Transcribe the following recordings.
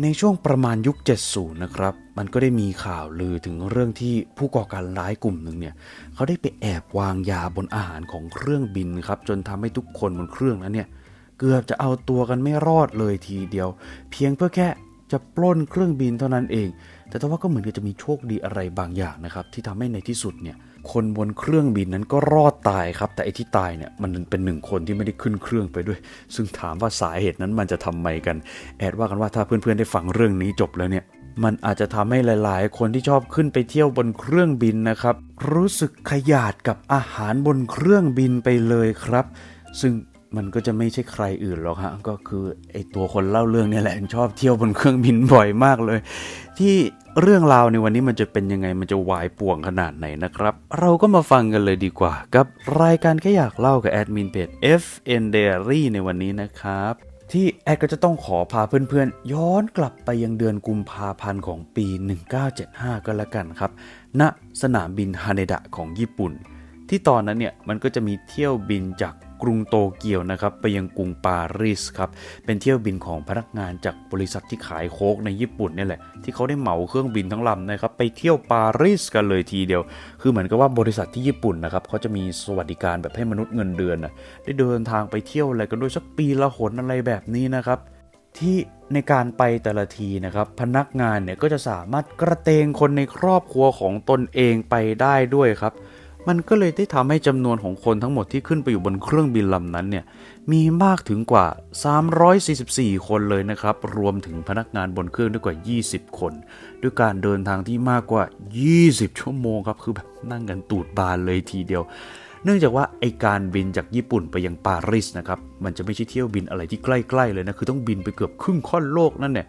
ในช่วงประมาณยุค 70 นะครับ มันก็ได้มีข่าวลือถึงเรื่องที่ผู้ก่อการร้ายกลุ่มหนึ่งเนี่ยเขาได้ไปแอบวางยาบนอาหารของเครื่องบินครับ จนทำให้ทุกคนบนเครื่องนั้นเนี่ยเกือบจะเอาตัวกันไม่รอดเลยทีเดียว เพียงเพื่อแค่จะปล้นเครื่องบินเท่านั้นเอง แต่ถ้าว่าก็เหมือนกับจะมีโชคดีอะไรบางอย่างนะครับที่ทำให้ในที่สุดเนี่ย คนบนเครื่องบินนั้นก็รอดตายครับ แต่ไอ้ที่ตายเนี่ยมันเป็นหนึ่งคนที่ไม่ได้ขึ้นเครื่องไปด้วย ซึ่งถามว่าสาเหตุนั้นมันจะทำไมกัน แอดว่ากันว่าถ้าเพื่อนๆได้ฟังเรื่องนี้จบแล้วเนี่ยมันอาจจะทำให้หลาย ๆ คนที่ชอบขึ้นไปเที่ยวบนเครื่องบินนะครับ รู้สึกขยาดกับอาหารบนเครื่องบินไปเลยครับ ซึ่ง มันก็จะไม่ใช่ใครอื่นหรอกฮะ ก็คือไอตัวคนเล่าเรื่องเนี่ยแหละชอบเที่ยวบนเครื่องบินบ่อยมากเลย ที่เรื่องราวในวันนี้มันจะเป็นยังไงมันจะวายป่วงขนาดไหนนะครับ เราก็มาฟังกันเลยดีกว่า กับรายการแค่อยากเล่ากับแอดมินเพจ FN Diary ในวันนี้นะครับที่แอดก็จะต้องขอพาเพื่อนๆ ย้อนกลับไปยังเดือนกุมภาพันธ์ของปี 1975 ก็แล้วกันครับ ณ สนามบินฮาเนดะของญี่ปุ่น ที่ตอนนั้นเนี่ยมันก็จะมีเที่ยวบินจาก กรุงโตเกียวนะครับไปยังกรุงปารีสครับเป็นเที่ยวบินของพนักงานจากบริษัทที่ขายโค้กในญี่ปุ่นเนี่ยแหละที่เขาได้เหมาเครื่องบินทั้งลำนะครับไปเที่ยวปารีสกันเลยทีเดียว คือเหมือนกับว่าบริษัทที่ญี่ปุ่นนะครับเขาจะมีสวัสดิการแบบให้มนุษย์เงินเดือนนะได้เดินทางไปเที่ยวอะไรกันด้วยสักปีละหนอะไรแบบนี้นะครับที่ในการไปแต่ละทีนะครับ พนักงานเนี่ยก็จะสามารถกระเตงคนในครอบครัวของตนเองไปได้ด้วยครับ มันก็เลยได้ทำให้จำนวนของคนทั้งหมดที่ขึ้นไปอยู่บนเครื่องบินลำนั้นเนี่ยมีมากถึงกว่า 344 คนเลยนะครับ รวมถึงพนักงานบนเครื่องด้วยกว่า 20 คน ด้วยการเดินทางที่มากกว่า 20 ชั่วโมงครับ คือแบบนั่งกันตูดบานเลยทีเดียว เนื่องจากว่าไอการบินจากญี่ปุ่นไปยังปารีสนะครับ มันจะไม่ใช่เที่ยวบินอะไรที่ใกล้ๆเลยนะ คือต้องบินไปเกือบครึ่งค่อนโลกนั่นเนี่ย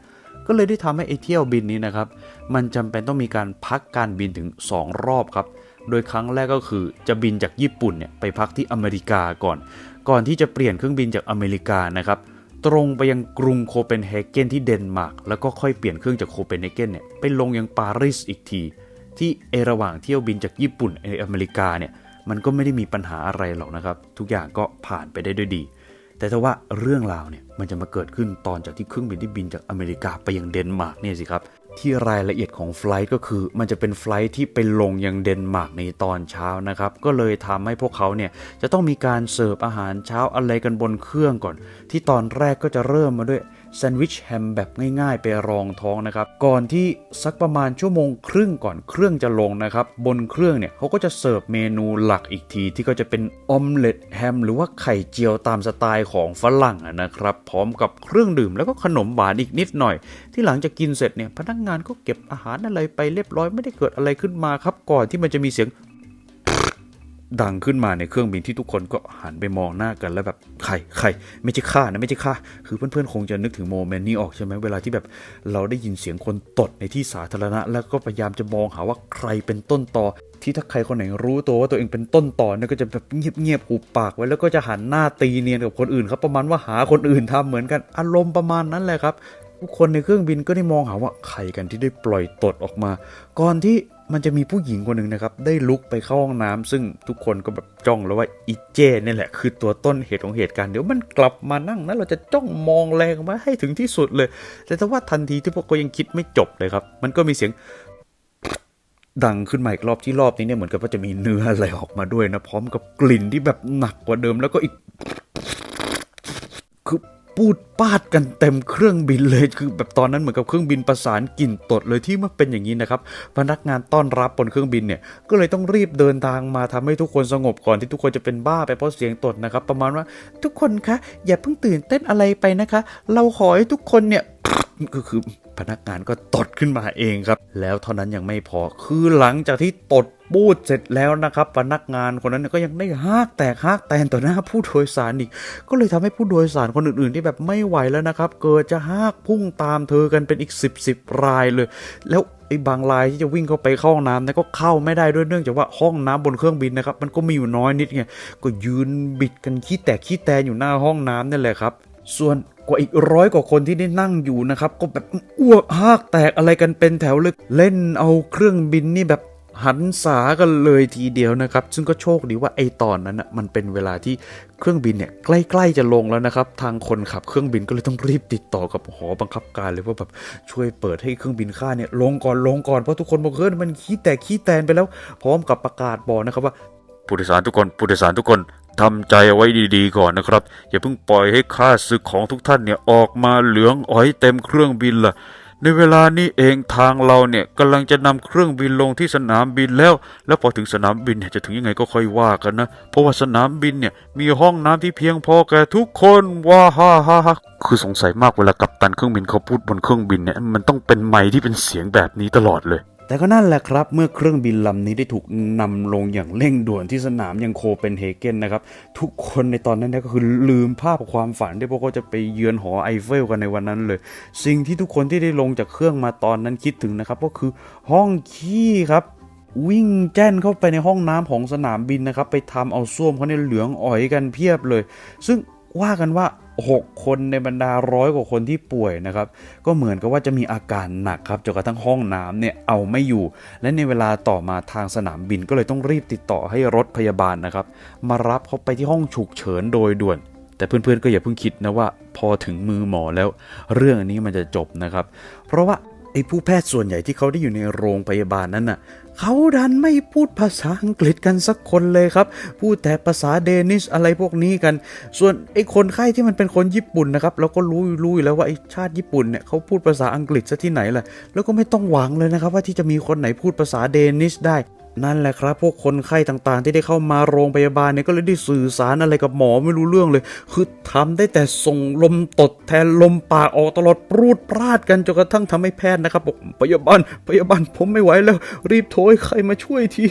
ก็เลยได้ทำให้ไอเที่ยวบินนี้นะครับ มันจำเป็นต้องมีการพักการบินถึง 2 รอบครับ โดยครั้งแรกก็คือจะบินจากญี่ปุ่นเนี่ยไปพักที่อเมริกาก่อน ก่อนที่จะเปลี่ยนเครื่องบินจากอเมริกานะครับตรงไปยังกรุงโคเปนเฮเกนที่เดนมาร์กแล้วก็ค่อยเปลี่ยนเครื่องจากโคเปนเฮเกนเนี่ยไปลงยังปารีสอีกที ที่เอระหว่างเที่ยวบินจากญี่ปุ่นในอเมริกาเนี่ยมันก็ไม่ได้มีปัญหาอะไรหรอกนะครับ ทุกอย่างก็ผ่านไปได้ด้วยดี แต่ถ้าว่าเรื่องราวเนี่ยมันจะมาเกิดขึ้นตอนจากที่เครื่องบินที่บินจากอเมริกาไปยังเดนมาร์กเนี่ยสิครับ ที่รายละเอียดของไฟล์ก็คือ มันจะเป็นไฟล์ที่ไปลงยังเดนมาร์กในตอนเช้านะครับ ก็เลยทำให้พวกเขาเนี่ยจะต้องมีการเสิร์ฟอาหารเช้าอะไรกันบนเครื่องก่อน ที่ตอนแรกก็จะเริ่มมาด้วย แซนด์วิชแฮมแบบง่ายๆ ไปรองท้องนะครับ ก่อนที่สักประมาณชั่วโมงครึ่งก่อนเครื่องจะลงนะครับ บนเครื่องเนี่ยเขาก็จะเสิร์ฟเมนูหลักอีกที ที่ก็จะเป็นออมเล็ตแฮมหรือว่าไข่เจียวตามสไตล์ของฝรั่งนะครับ พร้อมกับเครื่องดื่มแล้วก็ขนมหวานอีกนิดหน่อย ที่หลังจากกินเสร็จเนี่ยพนักงานก็เก็บอาหารอะไรไปเรียบร้อยไม่ได้เกิดอะไรขึ้นมาครับ ก่อนที่มันจะมีเสียง ดังขึ้นมาในเครื่องบินที่ทุกคนก็หันไปมองหน้ากันแล้วแบบใครใครไม่ใช่ข้านะไม่ใช่ข้าคือเพื่อนๆคงจะนึกถึงโมเมนต์นี้ออกใช่ไหมเวลาที่แบบเราได้ยินเสียงคนตดในที่สาธารณะ แล้วก็พยายามจะมองหาว่าใครเป็นต้นตอที่ถ้าใครคนไหนรู้ตัวว่าตัวเองเป็นต้นตอเนี่ยก็จะแบบเงียบๆหุบปากไว้แล้วก็จะหันหน้าตีเนียนกับคนอื่นครับประมาณว่าหาคนอื่นทำเหมือนกันอารมณ์ประมาณนั้นแหละครับทุกคนในเครื่องบินก็ได้มองหาว่าใครกันที่ได้ปล่อยตดออกมา ก่อนที่มันจะมีผู้หญิงคนหนึ่งนะครับ ได้ลุกไปเข้าห้องน้ำซึ่งทุกคนก็แบบจ้องแล้วว่าอีเจนี่แหละ คือตัวต้นเหตุของเหตุการณ์เดี๋ยวมันกลับมานั่งนะเราจะจ้องมองแรงมาให้ถึงที่สุดเลย แต่ถ้าว่าทันทีที่พวกเขายังคิดไม่จบเลยครับ มันก็มีเสียงดังขึ้นมาอีกรอบที่รอบนี้เนี่ยเหมือนกับว่าจะมีเนื้ออะไรออกมาด้วยนะพร้อมกับกลิ่นที่แบบหนักกว่าเดิมแล้วก็อีก ปูดปาดกันเต็มเครื่องบินเลยคือแบบตอนนั้นเหมือนกับเครื่องบินประสานกลิ่นตดเลยที่มาเป็นอย่างนี้นะครับพนักงานต้อนรับบนเครื่องบินเนี่ยก็เลยต้องรีบเดินทางมาทำให้ทุกคนสงบก่อนที่ทุกคนจะเป็นบ้าไปเพราะเสียงตดนะครับ ประมาณว่าทุกคนคะอย่าเพิ่งตื่นเต้นอะไรไปนะคะ เราขอให้ทุกคนเนี่ยก็คือพนักงานก็ตดขึ้นมาเองครับ แล้วเท่านั้นยังไม่พอคือหลังจากที่ตด ปูดเสร็จแล้วนะครับพนักงานคนนั้นก็ยังได้ฮากแตกฮากแตนต่อหน้าผู้โดยสารอีก ก็เลยทำให้ผู้โดยสารคนอื่นๆ ที่แบบไม่ไหวแล้วนะครับ เกิดจะฮากพุ่งตามเธอกันเป็นอีก 10 10รายเลย แล้วไอ้บางรายที่จะวิ่งเข้าไปเข้าห้องน้ำนี่ก็เข้าไม่ได้ด้วยเนื่องจากว่าห้องน้ำบนเครื่องบินนะครับ มันก็มีอยู่น้อยนิดไงก็ยืนบิดกันขี้แตกขี้แตนอยู่หน้าห้องน้ำนี่แหละครับ ส่วนกว่าอีกร้อยกว่าคนที่ได้นั่งอยู่นะครับ ก็แบบอ้วกหากแตกอะไรกันเป็นแถวเลยเล่นเอาเครื่องบินนี่แบบ หันษากันเลยทีเดียวนะครับ ซึ่งก็โชคดีว่าไอตอนนั้นน่ะมันเป็นเวลาที่เครื่องบินเนี่ยใกล้ๆจะลงแล้วนะครับ ทางคนขับเครื่องบินก็เลยต้องรีบติดต่อกับหอบังคับการเลยว่าแบบช่วยเปิดให้เครื่องบินข้าเนี่ยลงก่อนลงก่อนเพราะทุกคนบอกเฮ้ยมันขี้แตกขี้แตนไปแล้ว พร้อมกับประกาศบอกนะครับว่าผู้โดยสารทุกคนผู้โดยสารทุกคนทำใจเอาไว้ดีๆก่อนนะครับ อย่าเพิ่งปล่อยให้ค่าศึกของทุกท่านเนี่ยออกมาเหลืองอ๋อยเต็มเครื่องบินล่ะ ในเวลานี้เองทางเราเนี่ยกำลังจะนำเครื่องบินลงที่สนามบินแล้ว แล้วพอถึงสนามบินเนี่ยจะถึงยังไงก็ค่อยว่ากันนะ เพราะว่าสนามบินเนี่ยมีห้องน้ำที่เพียงพอแก่ทุกคนว้าฮ่าฮ่าฮาคือสงสัยมากเวลากับตันเครื่องบินเขาพูดบนเครื่องบินเนี่ยมันต้องเป็นไม้ที่เป็นเสียงแบบนี้ตลอดเลย แต่ก็นั่นแหละครับ เมื่อเครื่องบินลำนี้ได้ถูกนำลงอย่างเร่งด่วนที่สนามยังโคเปนเฮเกนนะครับ ทุกคนในตอนนั้นเนี่ยก็คือลืมภาพความฝันที่พวกเขาจะไปเยือนหอไอเฟลกันในวันนั้นเลย สิ่งที่ทุกคนที่ได้ลงจากเครื่องมาตอนนั้นคิดถึงนะครับ ก็คือห้องขี้ครับวิ่งแจ้นเข้าไปในห้องน้ำของสนามบินนะครับ ไปทำเอาส้วมเขาเนี่ยเหลืองอ๋อยกันเพียบเลย ซึ่ง ว่ากันว่า 6 คนในบรรดาร้อยกว่าคนที่ป่วยนะครับ ก็เหมือนกับว่าจะมีอาการหนักครับจนกระทั่งห้องน้ำเนี่ยเอาไม่อยู่ และในเวลาต่อมาทางสนามบินก็เลยต้องรีบติดต่อให้รถพยาบาลนะครับ มารับเขาไปที่ห้องฉุกเฉินโดยด่วนแต่เพื่อนๆก็อย่าเพิ่งคิดนะว่าพอถึงมือหมอแล้ว เรื่องนนี้มันจะจบนะครับ เพราะว่าไอ้ผู้แพทย์ส่วนใหญ่ที่เขาได้อยู่ในโรงพยาบาลนั้นน่ะ เขาดันไม่พูดภาษาอังกฤษกันสักคนเลยครับ พูดแต่ภาษาเดนิชอะไรพวกนี้กัน ส่วนไอ้คนไข้ที่มันเป็นคนญี่ปุ่นนะครับเราก็รู้รู้อยู่แล้วว่าไอ้ชาติญี่ปุ่นเนี่ยเขาพูดภาษาอังกฤษซะที่ไหนล่ะแล้วก็ไม่ต้องหวังเลยนะครับ ว่าที่จะมีคนไหนพูดภาษาเดนิชได้ นั่นแหละครับ พวกคนไข้ต่างๆ ที่ได้เข้ามาโรงพยาบาลเนี่ยก็เลยได้สื่อสารอะไรกับหมอไม่รู้เรื่องเลย คือทำได้แต่ส่งลมตดแทนลมปากออกตลอดปรูดปราดกันจนกระทั่งทำให้แพทย์นะครับบอกพยาบาลพยาบาลผมไม่ไหวแล้ว รีบโทรให้ใครมาช่วยที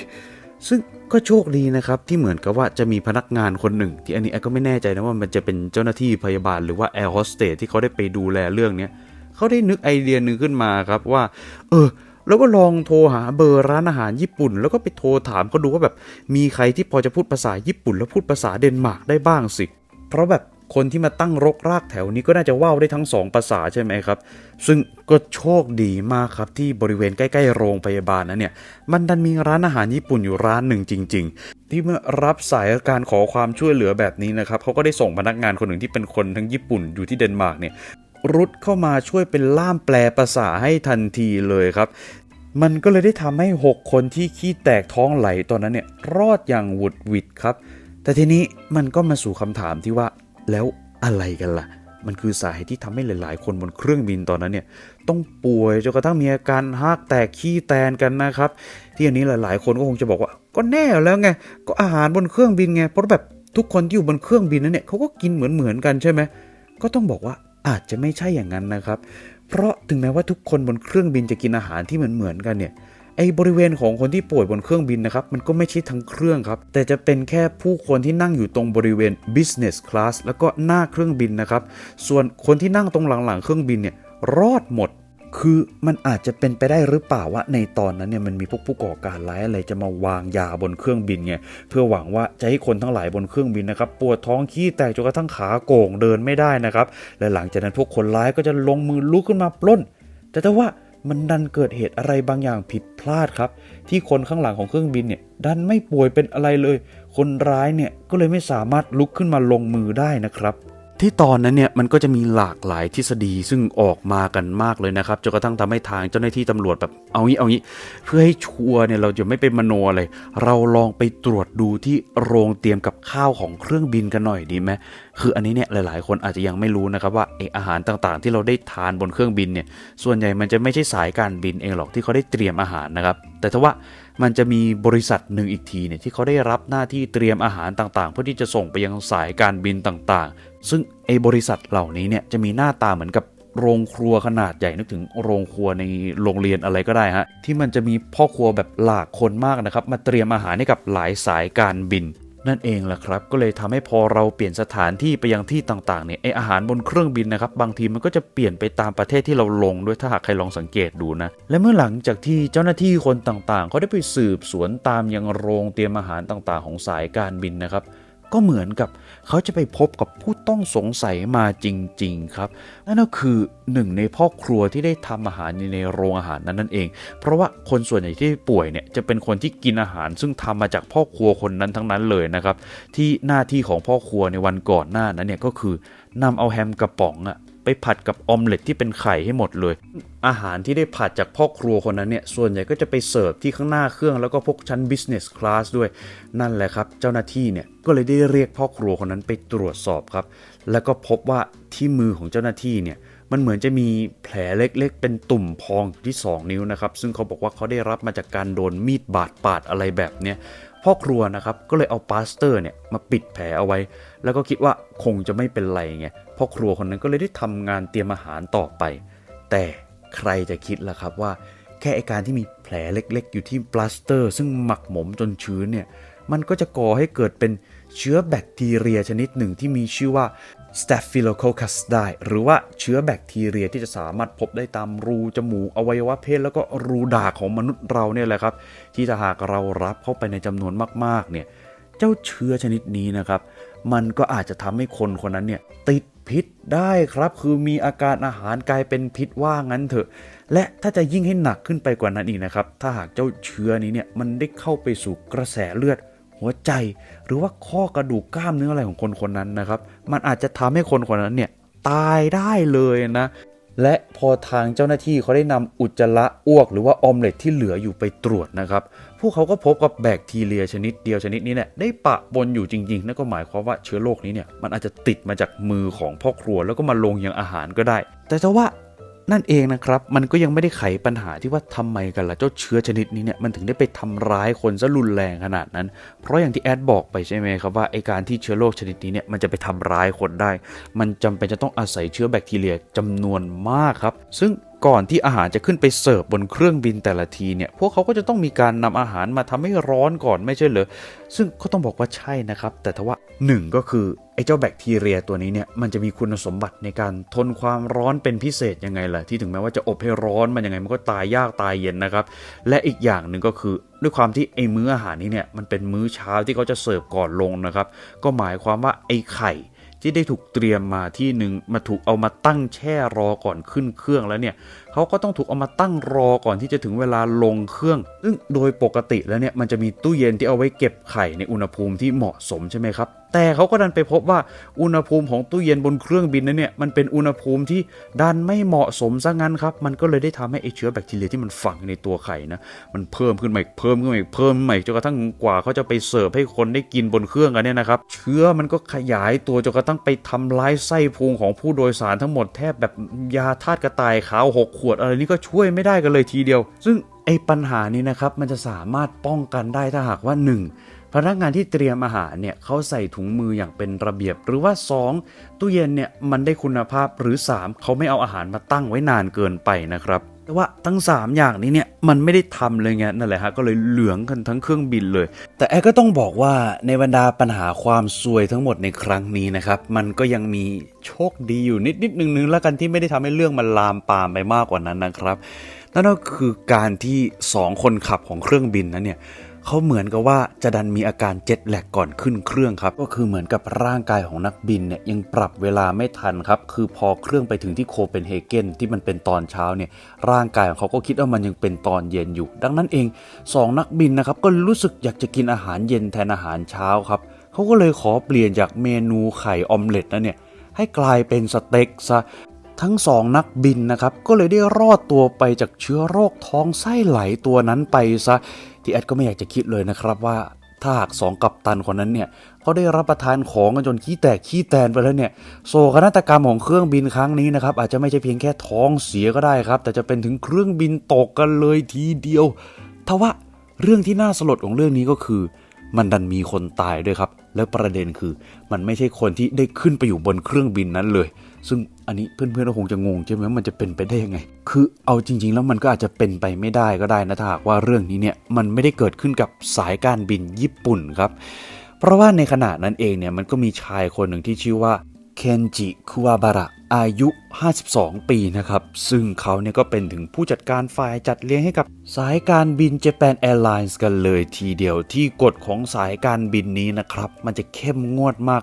ซึ่งก็โชคดีนะครับ ที่เหมือนกับว่าจะมีพนักงานคนหนึ่ง ที่อันนี้แอร์ก็ไม่แน่ใจนะว่ามันจะเป็นเจ้าหน้าที่พยาบาลหรือว่าแอร์โฮสเตสที่เขาได้ไปดูแลเรื่องเนี้ยเขาได้นึกไอเดียหนึ่งขึ้นมาครับว่า เออ แล้วก็ลองโทรหาเบอร์ร้านอาหารญี่ปุ่น แล้วก็ไปโทรถามเขาดูว่าแบบมีใครที่พอจะพูดภาษาญี่ปุ่น แล้วพูดภาษาเดนมาร์กได้บ้างสิ เพราะแบบคนที่มาตั้งรกรากแถวนี้ก็น่าจะว่าวได้ทั้งสองภาษาใช่ไหมครับ ซึ่งก็โชคดีมากครับที่บริเวณใกล้ๆโรงพยาบาลนั้นเนี่ย มันดันมีร้านอาหารญี่ปุ่นอยู่ร้านหนึ่งจริง ๆ ที่เมื่อรับสายการขอความช่วยเหลือแบบนี้นะครับเขาก็ได้ส่งพนักงานคนหนึ่งที่เป็นคนทั้งญี่ปุ่นอยู่ที่เดนมาร์กเนี่ย รุดเข้ามาช่วยเป็นล่ามแปลภาษาให้ทันทีเลยครับ มันก็เลยได้ทำให้ 6 คนที่ขี้แตกท้องไหลตอนนั้นเนี่ยรอดอย่างหวุดหวิดครับ แต่ทีนี้มันก็มาสู่คำถามที่ว่าแล้วอะไรกันล่ะ มันคือสาเหตุที่ทำให้หลาย ๆ คนบนเครื่องบินตอนนั้นเนี่ยต้องป่วยจนกระทั่งมีอาการฮากแตกขี้แตนกันนะครับ ที่อันนี้หลาย ๆ คนก็คงจะบอกว่า ก็แน่แล้วไงก็อาหารบนเครื่องบินไงเพราะแบบทุกคนที่อยู่บนเครื่องบินนั้นเนี่ยเขาก็กินเหมือนเหมือนๆกันใช่ไหมก็ต้องบอกว่า อาจจะไม่ใช่อย่างนั้นนะครับ เพราะถึงแม้ว่าทุกคนบนเครื่องบินจะกินอาหารที่เหมือนเหมือนๆกันเนี่ยไอ้บริเวณของคนที่ป่วยบนเครื่องบินนะครับ มันก็ไม่ใช่ทั้งเครื่องครับ แต่จะเป็นแค่ผู้คนที่นั่งอยู่ตรงบริเวณ business class แล้วก็หน้าเครื่องบินนะครับ ส่วนคนที่นั่งตรงหลังๆเครื่องบินเนี่ยรอดหมด คือมันอาจจะเป็นไปได้หรือเปล่าว่าในตอนนั้นเนี่ยมันมีพวกผู้ก่อการร้ายอะไรจะมาวางยาบนเครื่องบินไงเพื่อหวังว่าจะให้คนทั้งหลายบนเครื่องบินนะครับปวดท้องขี้แตกจนกระทั่งขาโก่งเดินไม่ได้นะครับและหลังจากนั้นพวกคนร้ายก็จะลงมือลุกขึ้นมาปล้น แต่ถ้าว่ามันดันเกิดเหตุอะไรบางอย่างผิดพลาดครับ ที่คนข้างหลังของเครื่องบินเนี่ยดันไม่ป่วยเป็นอะไรเลย คนร้ายเนี่ยก็เลยไม่สามารถลุกขึ้นมาลงมือได้นะครับ ที่ตอนนั้นเนี่ยมันก็จะมีหลากหลายทฤษฎีซึ่งออกมากันมากเลยนะครับจนกระทั่งทำให้ทางเจ้าหน้าที่ตำรวจแบบเอางี้เอางี้ เพื่อให้ชัวร์เนี่ยเราจะไม่เป็นมโนอะไรเราลองไปตรวจดูที่โรงเตรียมกับข้าวของเครื่องบินกันหน่อยดีไหมคืออันนี้เนี่ยหลาย ๆ คนอาจจะยังไม่รู้นะครับว่าไออาหารต่างๆ ที่เราได้ทานบนเครื่องบินเนี่ยส่วนใหญ่มันจะไม่ใช่สายการบินเองหรอกที่เขาได้เตรียมอาหารนะครับแต่ถ้าว่า มันจะมีบริษัทหนึ่งอีกทีเนี่ยที่เขาได้รับหน้าที่เตรียมอาหารต่างๆ เพื่อที่จะส่งไปยังสายการบินต่างๆ ซึ่งไอบริษัทเหล่านี้เนี่ยจะมีหน้าตาเหมือนกับโรงครัวขนาดใหญ่นึกถึงโรงครัวในโรงเรียนอะไรก็ได้ฮะที่มันจะมีพ่อครัวแบบหลากคนมากนะครับมาเตรียมอาหารให้กับหลายสายการบิน นั่นเองแหละครับก็เลยทำให้พอเราเปลี่ยนสถานที่ไปยังที่ต่างๆเนี่ยไออาหารบนเครื่องบินนะครับบางทีมันก็จะเปลี่ยนไปตามประเทศที่เราลงด้วยถ้าหากใครลองสังเกตดูนะและเมื่อหลังจากที่เจ้าหน้าที่คนต่างๆเขาได้ไปสืบสวนตามยังโรงเตรียมอาหารต่างๆ ของสายการบินนะครับ ก็เหมือนกับเขาจะไปพบกับผู้ต้องสงสัยมาจริง ๆ ครับ นั่นก็คือหนึ่งในพ่อครัวที่ได้ทำอาหารในโรงอาหารนั้นนั่นเอง เพราะว่าคนส่วนใหญ่ที่ป่วยเนี่ยจะเป็นคนที่กินอาหาร ซึ่งทำมาจากพ่อครัวคนนั้นทั้งนั้นเลยนะครับ ที่หน้าที่ของพ่อครัวในวันก่อนหน้านั้นเนี่ยก็คือนำเอาแฮมกระป๋องอะ ไปผัดกับออมเล็ตที่เป็นไข่ให้หมดเลย อาหารที่ได้ผัดจากพ่อครัวคนนั้นเนี่ยส่วนใหญ่ก็จะไปเสิร์ฟที่ข้างหน้าเครื่องแล้วก็พวกชั้น business class ด้วย นั่นแหละครับ เจ้าหน้าที่เนี่ยก็เลยได้เรียกพ่อครัวคนนั้นไปตรวจสอบครับ แล้วก็พบว่าที่มือของเจ้าหน้าที่เนี่ยมันเหมือนจะมีแผลเล็กๆ เป็นตุ่มพองที่ 2 นิ้วนะครับ ซึ่งเขาบอกว่าเขาได้รับมาจากการโดนมีดบาดปาดอะไรแบบเนี้ย พ่อครัวนะครับก็เลยเอาปาสเตอร์เนี่ยมาปิดแผลเอาไว้ แล้วก็คิดว่าคงจะไม่เป็นไรไงพ่อครัวคนนั้นก็เลยได้ทำงานเตรียมอาหารต่อไป แต่ใครจะคิดล่ะครับว่า แค่อาการที่มีแผลเล็กๆ อยู่ที่ปลาสเตอร์ ซึ่งหมักหมมจนชื้นเนี่ยมันก็จะก่อให้เกิดเป็น เชื้อแบคทีเรียชนิดหนึ่งที่มีชื่อว่า Staphylococcus ได้ หรือว่าเชื้อแบคทีเรียที่จะสามารถพบได้ตามรูจมูกอวัยวะเพศ แล้วก็รูดากของมนุษย์เราเนี่ยแหละครับ ที่ถ้าหากเรารับเข้าไปในจำนวนมากๆเนี่ยเจ้าเชื้อชนิดนี้นะครับ มันก็อาจจะทำให้คนคนนั้นเนี่ยติดพิษได้ครับ คือมีอาการอาหารกลายเป็นพิษว่างั้นเถอะ และถ้าจะยิ่งให้หนักขึ้นไปกว่านั้นอีกนะครับ ถ้าหากเจ้าเชื้อนี้เนี่ยมันได้เข้าไปสู่กระแสเลือด หัวใจ หรือว่าข้อกระดูกกล้ามเนื้ออะไรของคนคนนั้นนะครับ มันอาจจะทำให้คนคนนั้นเนี่ยตายได้เลยนะ และพอทางเจ้าหน้าที่เขาได้นำอุจจาระอ้วก หรือว่าออมเล็ตที่เหลืออยู่ไปตรวจนะครับ พวกเขาก็พบกับแบคทีเรียชนิดเดียวชนิดนี้เนี่ยได้ปะปนอยู่จริงๆ นั่นก็หมายความว่าเชื้อโรคนี้เนี่ยมันอาจจะติดมาจากมือของพ่อครัว แล้วก็มาลงยังอาหารก็ได้ แต่ถ้าว่า นั่นเองนะครับ มันก็ยังไม่ได้ไขปัญหาที่ว่าทำไมกันล่ะเจ้าเชื้อชนิดนี้เนี่ยมันถึงได้ไปทำร้ายคนซะรุนแรงขนาดนั้น เพราะอย่างที่แอดบอกไปใช่ไหมครับว่าไอการที่เชื้อโรคชนิดนี้เนี่ยมันจะไปทำร้ายคนได้ มันจำเป็นจะต้องอาศัยเชื้อแบคทีเรียจำนวนมากครับ ซึ่ง ก่อนที่อาหารจะขึ้นไปเสิร์ฟบนเครื่องบินแต่ละทีเนี่ย พวกเขาก็จะต้องมีการนำอาหารมาทำให้ร้อนก่อนไม่ใช่เหรอ ซึ่งก็ต้องบอกว่าใช่นะครับ แต่ถ้าว่าหนึ่งก็คือไอ้เจ้าแบคทีเรียตัวนี้เนี่ย มันจะมีคุณสมบัติในการทนความร้อนเป็นพิเศษยังไงล่ะ ที่ถึงแม้ว่าจะอบให้ร้อนมันยังไงมันก็ตายยากตายเย็นนะครับ และอีกอย่างหนึ่งก็คือด้วยความที่ไอ้มื้ออาหารนี้เนี่ยมันเป็นมื้อเช้าที่เขาจะเสิร์ฟก่อนลงนะครับ ก็หมายความว่าไอ้ไข่ ที่ได้ถูกเตรียมมาที่หนึ่งมาถูกเอามาตั้งแช่รอก่อนขึ้นเครื่องแล้วเนี่ย เขาก็ต้องถูกเอามาตั้งรอก่อนที่จะถึงเวลาลงเครื่อง ซึ่งโดยปกติแล้วเนี่ยมันจะมีตู้เย็นที่เอาไว้เก็บไข่ในอุณหภูมิที่เหมาะสมใช่ไหมครับ แต่เขาก็ดันไปพบว่าอุณหภูมิของตู้เย็นบนเครื่องบินนั้นเนี่ยมันเป็นอุณหภูมิที่ดันไม่เหมาะสมซะงั้นครับ มันก็เลยได้ทำให้ไอเชื้อแบคทีเรียที่มันฝังในตัวไข่นะมันเพิ่มขึ้นมาอีกเพิ่มขึ้นมาอีกเพิ่มขึ้นมาอีกจนกระทั่งกว่าเขาจะไปเสิร์ฟให้คนได้กินบนเครื่องกันเนี่ยนะครับเชื้อมันก็ขยายตัวจนกระทั่งไปทำร้ายไส้พุงของผู้โดยสารทั้งหมดแทบแบบยาธาตุกระต่ายขาวหกขวดอะไรนี่ก็ช่วยไม่ได้กันเลยทีเดียว ซึ่งไอ้ปัญหานี้นะครับมันจะสามารถป้องกันได้ถ้าหากว่า 1. พนักงานที่เตรียมอาหารเนี่ยเขาใส่ถุงมืออย่างเป็นระเบียบ หรือว่า 2. ตู้เย็นเนี่ยมันได้คุณภาพหรือ 3. เขาไม่เอาอาหารมาตั้งไว้นานเกินไปนะครับ แต่ว่าทั้ง 3 อย่างนี้เนี่ยมันไม่ได้ทำเลยไงนั่นแหละฮะก็เลยเหลืองกันทั้งเครื่องบินเลย แต่แอร์ก็ต้องบอกว่าในบรรดาปัญหาความซวยทั้งหมดในครั้งนี้นะครับ มันก็ยังมีโชคดีอยู่นิดนิดนึงนึงแล้วกันที่ไม่ได้ทำให้เรื่องมันลามปามไปมากกว่านั้นนะครับ นั่นก็คือการที่ 2 คนขับของเครื่องบินนั้นเนี่ย เขาเหมือนกับว่าจะดันมีอาการเจ็ตแลกก่อนขึ้นเครื่องครับ ก็คือเหมือนกับร่างกายของนักบินเนี่ยยังปรับเวลาไม่ทันครับ คือพอเครื่องไปถึงที่โคเปนเฮเกนที่มันเป็นตอนเช้าเนี่ยร่างกายของเขาก็คิดว่ามันยังเป็นตอนเย็นอยู่ ดังนั้นเอง 2 นักบินนะครับก็รู้สึกอยากจะกินอาหารเย็นแทนอาหารเช้าครับเขาก็เลยขอเปลี่ยนจากเมนูไข่ออมเล็ตนั้นเนี่ยให้กลายเป็นสเต็กซะทั้งสองนักบินนะครับก็เลยได้รอดตัวไปจากเชื้อโรคท้องไส้ไหลตัวนั้นไปซะ ที่แอดก็ไม่อยากจะคิดเลยนะครับว่าถ้าหากสองกัปตันคนนั้นเนี่ยเขาได้รับประทานของกันจนขี้แตกขี้แตนไปแล้วเนี่ยโศกนาฏกรรมของเครื่องบินครั้งนี้นะครับอาจจะไม่ใช่เพียงแค่ท้องเสียก็ได้ครับ แต่จะเป็นถึงเครื่องบินตกกันเลยทีเดียวทว่าเรื่องที่น่าสลดของเรื่องนี้ก็คือ มันดันมีคนตายด้วยครับ และประเด็นคือ มันไม่ใช่คนที่ได้ขึ้นไปอยู่บนเครื่องบินนั้นเลย ซึ่งอันนี้เพื่อนๆก็คงจะงงใช่ไหมว่ามันจะเป็นไปได้ยังไง คือเอาจริง ๆ แล้วมันก็อาจจะเป็นไปไม่ได้ก็ได้นะถ้าหากว่าเรื่องนี้เนี่ยมันไม่ได้เกิดขึ้นกับสายการบินญี่ปุ่นครับ เพราะว่าในขณะนั้นเองเนี่ยมันก็มีชายคนหนึ่งที่ชื่อว่า เคนจิคุวาบาระอายุ 52 ปีนะครับ ซึ่งเขาเนี่ยก็เป็นถึงผู้จัดการฝ่ายจัดเลี้ยงให้กับสายการบิน Japan Airlines กันเลยทีเดียวที่กฎของสายการบินนี้นะครับ มันจะเข้มงวดมาก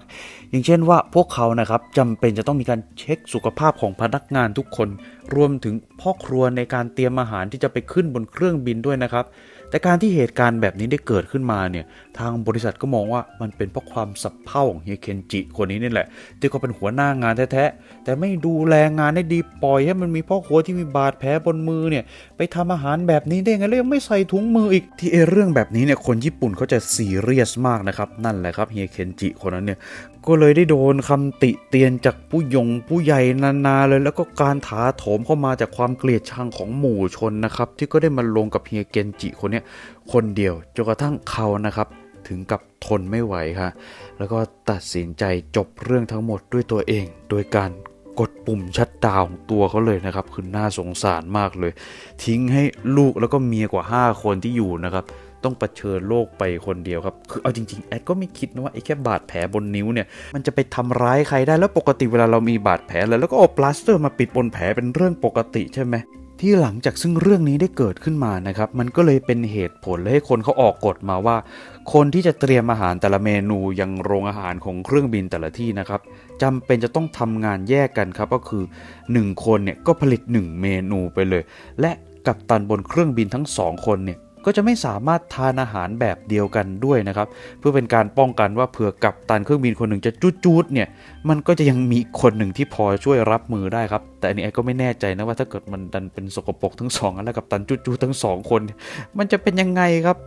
อย่างเช่นว่าพวกเขานะครับจำเป็นจะต้องมีการเช็คสุขภาพของพนักงานทุกคน รวมถึงพ่อครัวในการเตรียมอาหารที่จะไปขึ้นบนเครื่องบินด้วยนะครับ แต่การที่เหตุการณ์แบบนี้ได้เกิดขึ้นมาเนี่ยทางบริษัทก็มองว่ามันเป็นเพราะความสับเพร่าของเฮียเคนจิคนนี้นี่แหละ ที่เขาเป็นหัวหน้างานแท้ๆ แต่ไม่ดูแลงานให้ดีปล่อยให้มันมีพ่อครัวที่มีบาดแผลบนมือเนี่ย ไปทำอาหารแบบนี้ได้ไงแล้วยังไม่ใส่ถุงมืออีก ที่เอเรื่องแบบนี้เนี่ยคนญี่ปุ่นเขาจะซีเรียสมากนะครับ นั่นแหละครับเฮียเคนจิคนนั้นเนี่ยก็เลยได้โดนคำติเตียนจากผู้ยงผู้ใหญ่นานาเลย แล้วก็การถาโถมเข้ามาจากความเกลียดชังของหมู่ชนนะครับที่ก็ได้มาลงกับเฮียเกนจิคนเนี้ย คนเดียวจนกระทั่งเขานะครับถึงกับทนไม่ไหวค่ะแล้วก็ตัดสินใจจบเรื่องทั้งหมดด้วยตัวเอง โดยการกดปุ่มชัดดาวของตัวเขาเลยนะครับคือน่าสงสารมากเลย ทิ้งให้ลูกแล้วก็เมียกว่า 5 คนที่อยู่นะครับ ต้องเผชิญโลกไปคนเดียวครับ คือเอาจริงๆ แอดก็ไม่คิดนะว่าไอ้แค่บาดแผลบนนิ้วเนี่ย มันจะไปทำร้ายใครได้แล้วปกติเวลาเรามีบาดแผลแล้วแล้วก็เอาปลาสเตอร์มาปิดบนแผลเป็นเรื่องปกติใช่ไหม ที่หลังจากซึ่งเรื่องนี้ได้เกิดขึ้นมานะครับ มันก็เลยเป็นเหตุผลและให้คนเขาออกกฎมาว่า คนที่จะเตรียมอาหารแต่ละเมนูยังโรงอาหารของเครื่องบินแต่ละที่นะครับจำเป็นจะต้องทำงานแยกกันครับ ก็คือ 1 คนเนี่ยก็ผลิต 1 เมนูไปเลย และกัปตันบนเครื่องบินทั้ง 2 คนเนี่ย ก็จะไม่สามารถทานอาหารแบบเดียวกันด้วยนะครับ เพื่อเป็นการป้องกันว่าเผื่อกัปตันเครื่องบินคนหนึ่งจะจูดๆเนี่ยมันก็จะยังมีคนหนึ่งที่พอช่วยรับมือได้ครับ แต่อันนี้ไอ้ก็ไม่แน่ใจนะว่าถ้าเกิดมันดันเป็นสกปรกทั้งสองอันแล้วกัปตันจูดๆทั้งสองคน มันจะเป็นยังไงครับ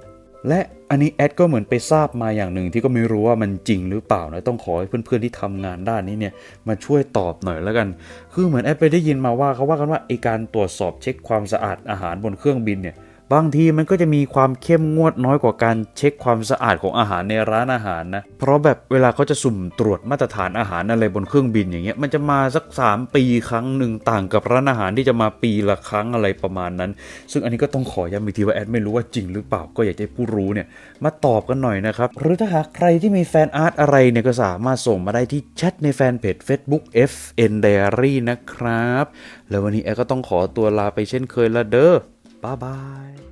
และอันนี้แอดก็เหมือนไปทราบมาอย่างหนึ่งที่ก็ไม่รู้ว่ามันจริงหรือเปล่านะต้องขอให้เพื่อนๆที่ทำงานด้านนี้เนี่ยมาช่วยตอบหน่อยแล้วกัน คือเหมือนแอดไปได้ยินมาว่าเขาว่ากันว่าไอการตรวจสอบเช็คความสะอาดอาหารบนเครื่องบินเนี่ย บางทีมันก็จะมีความเข้มงวดน้อยกว่าการเช็คความสะอาดของอาหารในร้านอาหารนะ เพราะแบบเวลาเขาจะสุ่มตรวจมาตรฐานอาหารอะไรบนเครื่องบินอย่างเงี้ยมันจะมาสัก 3 ปีครั้งหนึ่งต่างกับร้านอาหารที่จะมาปีละครั้งอะไรประมาณนั้น ซึ่งอันนี้ก็ต้องขอย้ำอีกทีว่าแอดไม่รู้ว่าจริงหรือเปล่าก็อยากจะให้ผู้รู้เนี่ยมาตอบกันหน่อยนะครับหรือถ้าหากใครที่มีแฟนอาร์ตอะไรเนี่ยก็สามารถส่งมาได้ที่แชทในแฟนเพจ Facebook FN Diary นะครับ แล้ววันนี้แอดก็ต้องขอตัวลาไปเช่นเคยละเด้อ บ๊ายบาย